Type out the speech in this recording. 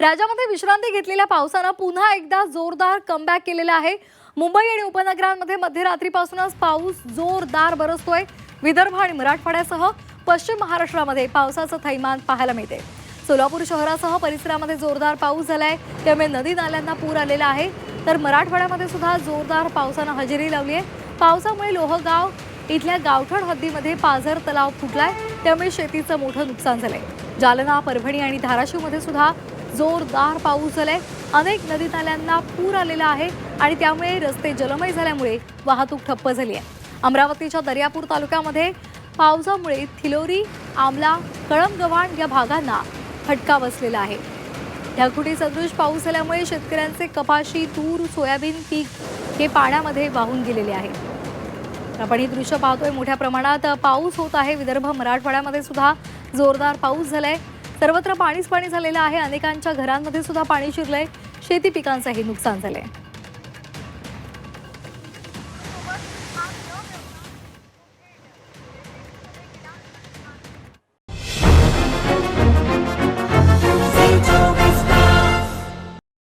राज्यामध्ये विश्रांती घेतलेल्या पावसानं पुन्हा एकदा जोरदार कमबॅक केलेला आहे. मुंबई आणि उपनगरांमध्ये मध्यरात्रीपासूनच पाऊस जोरदार बरसतोय. विदर्भ आणि मराठवाड्यासह पश्चिम महाराष्ट्रामध्ये पावसाचं थैमान पाहायला मिळते. सोलापूर शहरासह परिसरामध्ये जोरदार पाऊस झालाय. त्यामुळे नदी नाल्यांना पूर आलेला आहे. तर मराठवाड्यामध्ये सुद्धा जोरदार पावसानं हजेरी लावली आहे. पावसामुळे लोहगाव इथल्या गावठण हद्दीमध्ये पाझर तलाव फुटलाय. त्यामुळे शेतीचं मोठं नुकसान झालंय. जालना परभणी आणि धाराशिवमध्ये सुद्धा जोरदार पाऊस झालाय. अनेक नदी नाल्यांना पूर आलेला आहे आणि त्यामुळे रस्ते जलमय झाल्यामुळे वाहतूक ठप्प झाली आहे. अमरावतीच्या दर्यापूर तालुक्यामध्ये पावसामुळे थिलोरी आमला कळमगव्हाण या भागांना फटका बसलेला आहे. ढगफुटी सदृश पाऊस झाल्यामुळे शेतकऱ्यांचे कपाशी तूर सोयाबीन पीक हे पाण्यामध्ये वाहून गेलेले आहे. आपण ही दृश्य पाहतोय. मोठ्या प्रमाणात पाऊस होत आहे. विदर्भ मराठवाड्यामध्ये सुद्धा जोरदार पाऊस झालाय. सर्वत्र पाणीच पाणी झालेलं आहे. अनेकांच्या घरांमध्ये सुद्धा पाणी शिरलंय. शेती पिकांचंही नुकसान झालंय.